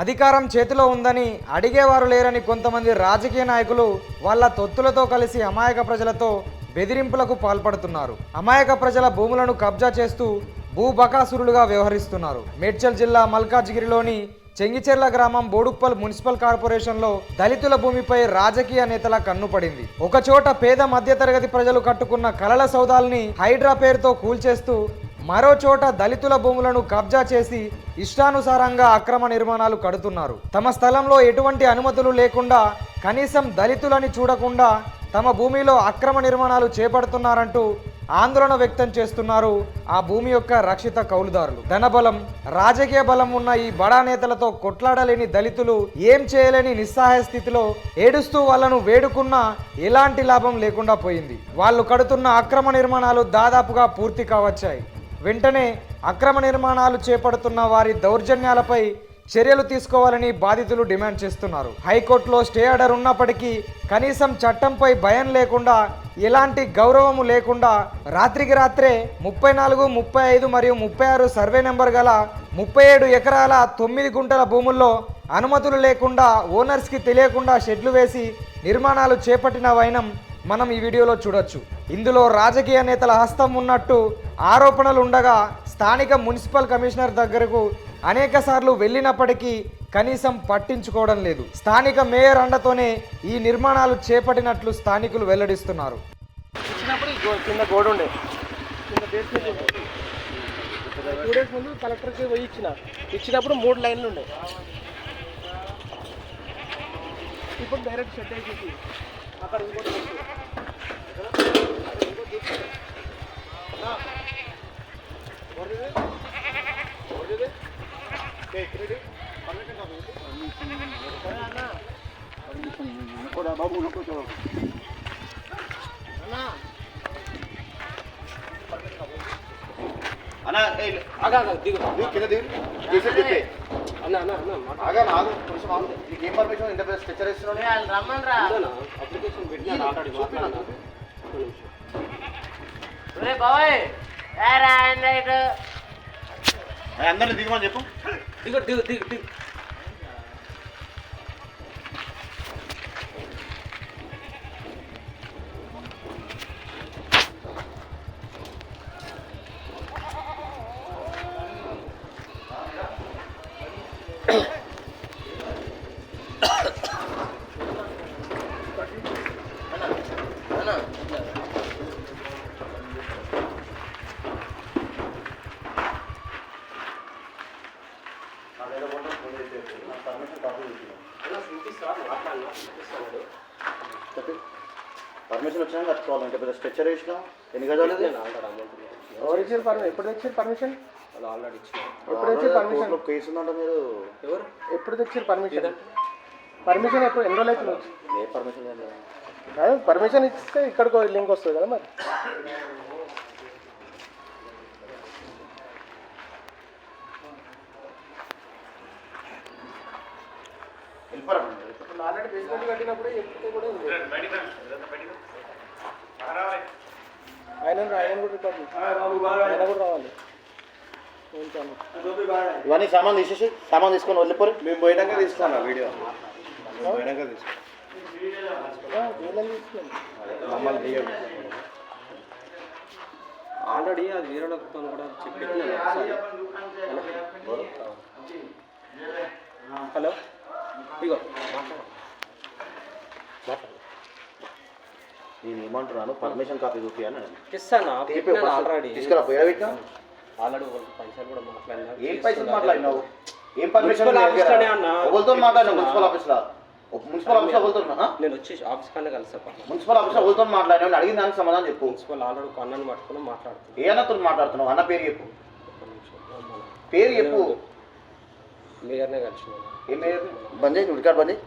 అధికారం చేతిలో ఉందని అడిగేవారు లేరని కొంతమంది రాజకీయ నాయకులు వాళ్ళ తొత్తులతో కలిసి అమాయక ప్రజలతో బెదిరింపులకు పాల్పడుతున్నారు. అమాయక ప్రజల భూములను కబ్జా చేస్తూ భూబకాసురులుగా వ్యవహరిస్తున్నారు. మేడ్చల్ జిల్లా మల్కాజ్గిరిలోని చెంగిచెర్ల గ్రామం బోడుప్పల్ మున్సిపల్ కార్పొరేషన్లో దళితుల భూమిపై రాజకీయ నేతల కన్నుపడింది ఒకచోట పేద మధ్యతరగతి ప్రజలు కట్టుకున్న కలల సౌదాల్ని హైడ్రా పేరుతో కూల్చేస్తూ మరో చోట దళితుల భూములను కబ్జా చేసి ఇష్టానుసారంగా అక్రమ నిర్మాణాలు కడుతున్నారు. తమ స్థలంలో ఎటువంటి అనుమతులు లేకుండా కనీసం దళితులని చూడకుండా తమ భూమిలో అక్రమ నిర్మాణాలు చేపడుతున్నారంటూ ఆందోళన వ్యక్తం చేస్తున్నారు ఆ భూమి యొక్క రక్షిత కౌలుదారులు. ధనబలం రాజకీయ బలం ఉన్న ఈ బడా నేతలతో కొట్లాడలేని దళితులు ఏం చేయలేని నిస్సహాయ స్థితిలో ఏడుస్తూ వాళ్ళను వేడుకున్నా ఎలాంటి లాభం లేకుండా పోయింది. వాళ్ళు కడుతున్న అక్రమ నిర్మాణాలు దాదాపుగా పూర్తి కావచ్చాయి. వెంటనే అక్రమ నిర్మాణాలు చేపడుతున్న వారి దౌర్జన్యాలపై చర్యలు తీసుకోవాలని బాధితులు డిమాండ్ చేస్తున్నారు. హైకోర్టులో స్టే ఆర్డర్ ఉన్నప్పటికీ కనీసం చట్టంపై భయం లేకుండా ఎలాంటి గౌరవము లేకుండా రాత్రికి రాత్రే ముప్పై నాలుగు ముప్పై ఐదు మరియు ముప్పై ఆరు సర్వే నెంబర్ గల ముప్పై ఏడు ఎకరాల తొమ్మిది గుంటల భూముల్లో అనుమతులు లేకుండా ఓనర్స్కి తెలియకుండా షెడ్లు వేసి నిర్మాణాలు చేపట్టిన వైనం మనం ఈ వీడియోలో చూడొచ్చు. ఇందులో రాజకీయ నేతల హస్తం ఉన్నట్టు ఆరోపణలు ఉండగా స్థానిక మున్సిపల్ కమిషనర్ దగ్గరకు అనేక సార్లు వెళ్ళినప్పటికీ కనీసం పట్టించుకోవడం లేదు. స్థానిక మేయర్ అండతోనే ఈ నిర్మాణాలు చేపట్టినట్లు స్థానికులు వెల్లడిస్తున్నారు. కింద గోడ ఉండే. కింద బేస్మెంట్ ఉండే. టూ డేస్ ముందు కలెక్టర్కి పోయి ఇచ్చిన. ఇచ్చినప్పుడు మూడు లైన్లు ఉండే. ఇప్పుడు డైరెక్ట్ షెడ్ అయిపోయింది. అక్కడ ఇంకోటి ఉంది. అక్కడ ఇంకోటి చూపించు. అన్నా, ఎవరిది? ఎవరిది? ఏ, ఇక్కడిది? పర్మిషన్ కావాలి. సరే అన్నా. ఆగా దిగు. దిగు, కింద దిగు. తీసి చెప్పే. అన్న అన్న అన్న ఆగా, ఆగు, కొంచెం ఆగు. నీకు ఏం పర్మిషన్ ఇంత పెద్ద స్ట్రక్చర్ ఇస్తున్నావు ఉందన్నా, అప్లికేషన్ పెట్టినా ఆల్రెడీ మాట్లాడినా నిమిషం. అయ్య, అందరిని దిగమని చెప్పు. దిగు దిగు దిగు దిగు పర్మిషన్ వచ్చినా కట్టుకోవాలి. ఇంత పెద్ద స్ట్రక్చర్ వేసినావు ఎన్ని గజాలు. ఎవరు ఇచ్చారు పర్మిషన్ ఎప్పుడు తెచ్చారు పర్మిషన్? అది ఆల్రెడీ ఇచ్చిన. ఎప్పుడు తెచ్చారు పర్మిషన్? కోర్టులో కేసు ఉందంట మీరు. ఎవరు? ఎప్పుడు తెచ్చారు పర్మిషన్? పర్మిషన్ ఎప్పుడు ఎన్ని రోజులు అవుతుంది? వచ్చి? ఏ పర్మిషన్ పర్మిషన్ ఇస్తే ఇక్కడికి లింక్ వస్తుంది కదా మరి. వెళ్ళిపోరా ఆల్రెడీ బేస్మెంట్ కట్టినప్పుడు కూడా ఉంది. ఆయన ఆయన కూడా ఆయన కూడా రావాలి. ఇవన్నీ సామాన్ తీసేసి సామాన్ తీసుకొని వెళ్ళిపోరు మేము పోయినాక తీసుకున్నా వీడియో. పోయినాక తీసుకున్నాం మమ్మల్ని ఆల్రెడీ అది వేరే కూడా చెప్పి హలో? ఇగో నేను ఏమంటున్నాను పర్మిషన్ కాపీ చూపి అని ఇస్తాను ఆల్రెడీ. తీసుకురా పోయా పెట్టినా ఆల్రెడీ పైసలు కూడా మాట్లాడినా? ఏం పైసలు మాట్లాడినావు? ఏం పర్మిషన్ మున్సిపల్. ఎవరితో మాట్లాడినావు మున్సిపల్ ఆఫీస్లో? మున్సిపల్ ఆఫీస్లో వెళ్తున్నా నేను వచ్చి ఆఫీస్ కన్నా కలిసా మున్సిపల్ ఆఫీస్లో ఎవరితో మాట్లాడినావు? నేను అడిగిన దానికి సమాధానం చెప్పు. ప్రిన్సిపల్ ఆల్రెడీ అన్నని పట్టుకుని మాట్లాడుతుంది ఏ అన్నతో మాట్లాడుతున్నావు? అన్న పేరు చెప్పు. పేరు చెప్పు. మేయర్నే కలిసినాను ఏ పేరు బంద్ చేయి రికార్డ్ బంద్ చేయి